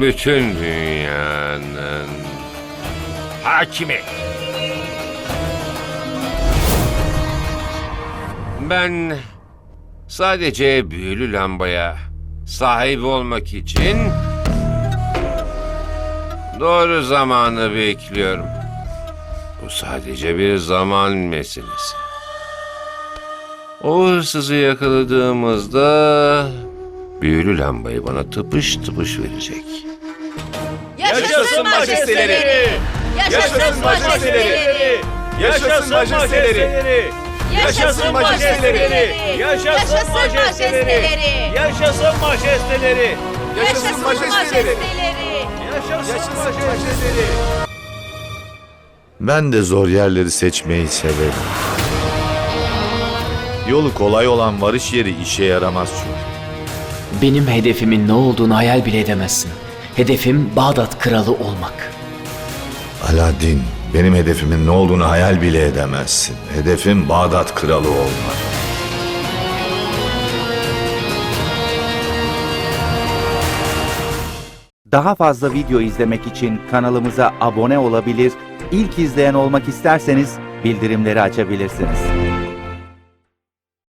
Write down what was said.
bütün dünyanın hakimi. Ben sadece büyülü lambaya sahip olmak için doğru zamanı bekliyorum. Bu sadece bir zaman meselesi. O hırsızı yakaladığımızda büyülü lambayı bana tıpış tıpış verecek. Yaşasın majesteleri! Yaşasın majesteleri! Yaşasın majesteleri! Yaşasın majesteleri! Yaşasın majesteleri! Yaşasın majesteleri! Yaşasın majesteleri! Yaşasın majesteleri! Ben de zor yerleri seçmeyi severim. Yolu kolay olan varış yeri işe yaramaz çünkü. Benim hedefimin ne olduğunu hayal bile edemezsin. Hedefim Bağdat kralı olmak. Aladdin, benim hedefimin ne olduğunu hayal bile edemezsin. Hedefim Bağdat kralı olmak. Daha fazla video izlemek için kanalımıza abone olabilir, ilk izleyen olmak isterseniz bildirimleri açabilirsiniz.